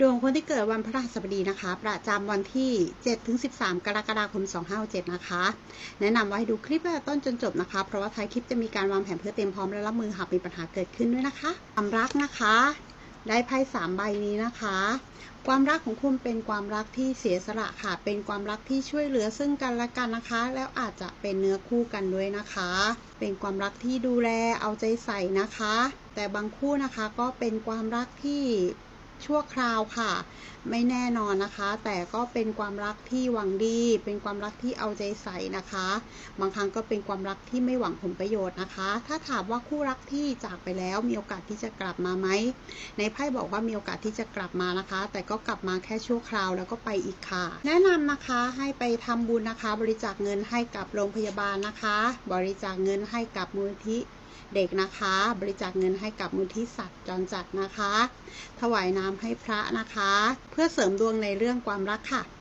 ดวงคนที่เกิดวันพฤหัสบดีนะคะ ประจำวันที่ 7-13 กรกฎาคม 2567 นะคะ แนะนำว่าให้ดูคลิปตั้งต่ต้นจนจบนะคะ เพราะว่าท้ายคลิปจะมีการวางแผนเพื่อเตรียมพร้อมและรับมือหากมีปัญหาเกิดขึ้นด้วยนะคะความรักนะคะ ได้ไพ่สามใบนี้นะคะ ความรักของคุณเป็นความรักที่เสียสละค่ะ เป็นความรักที่ช่วยเหลือซึ่งกันและกันนะคะ แล้วอาจจะเป็นเนื้อคู่กันด้วยนะคะ เป็นความรักที่ดูแลเอาใจใส่นะคะ แต่บางคู่นะคะก็เป็นความรักที่ ชั่วคราวค่ะ ไม่แน่นอนนะคะ แต่ก็เป็นความรักที่หวังดี เป็นความรักที่เอาใจใส่นะคะ บางครั้งก็เป็นความรักที่ไม่หวังผลประโยชน์นะคะ ถ้าถามว่าคู่รักที่จากไปแล้วมีโอกาสที่จะกลับมาไหมในไพ่บอกว่ามีโอกาสที่จะกลับมานะคะ แต่ก็กลับมาแค่ชั่วคราวแล้วก็ไปอีกค่ะ แนะนำนะคะให้ไปทำบุญนะคะ บริจาคเงินให้กับโรงพยาบาลนะคะ บริจาคเงินให้กับมูลที่ เด็กนะคะ บริจาคเงินให้กับมูลที่สัตว์จรจัดนะคะ ถวายน้ำให้พระนะคะ เพื่อเสริมดวงในเรื่องความรักค่ะ